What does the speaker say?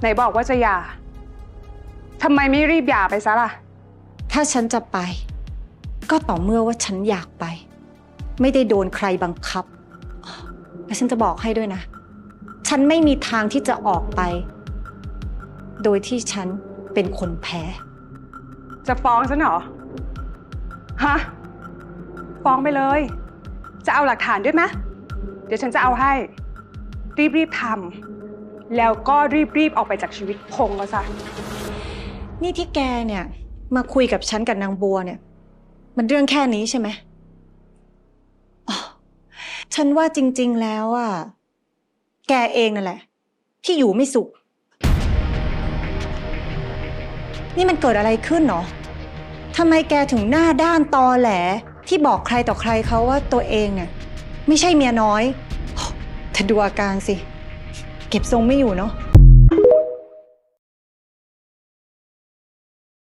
ไหนบอกว่าจะหย่าทำไมไม่รีบหย่าไปซะล่ะ ถ้าฉันจะไป ก็ต่อเมื่อว่าฉันอยากไป ไม่ได้โดนใครบังคับและฉันจะบอกให้ด้วยนะ ฉันไม่มีทางที่จะออกไป โดยที่ฉันเป็นคนแพ้ จะฟ้องฉันเหรอ ฮะ ฟ้องไปเลย จะเอาหลักฐานด้วยไหมเดี๋ยวฉันจะเอาให้ รีบๆทำ แล้วก็รีบๆออกไปจากชีวิตพงษ์แล้วซะ นี่ที่แกเนี่ย มาคุยกับฉันกับนางบัวเนี่ย มันเรื่องแค่นี้ใช่ไหมอ๋อฉันว่าจริง ๆ แล้วอะแกเองนั่นแหละ ที่อยู่ไม่สุข นี่มันเกิดอะไรขึ้นเนาะทำไมแกถึงหน้าด้านตอแหล ที่บอกใครต่อใครเขาว่าตัวเองเนี่ยไม่ใช่เมียน้อยเธอดูอาการสิ เก็บทรงไม่อยู่เนาะ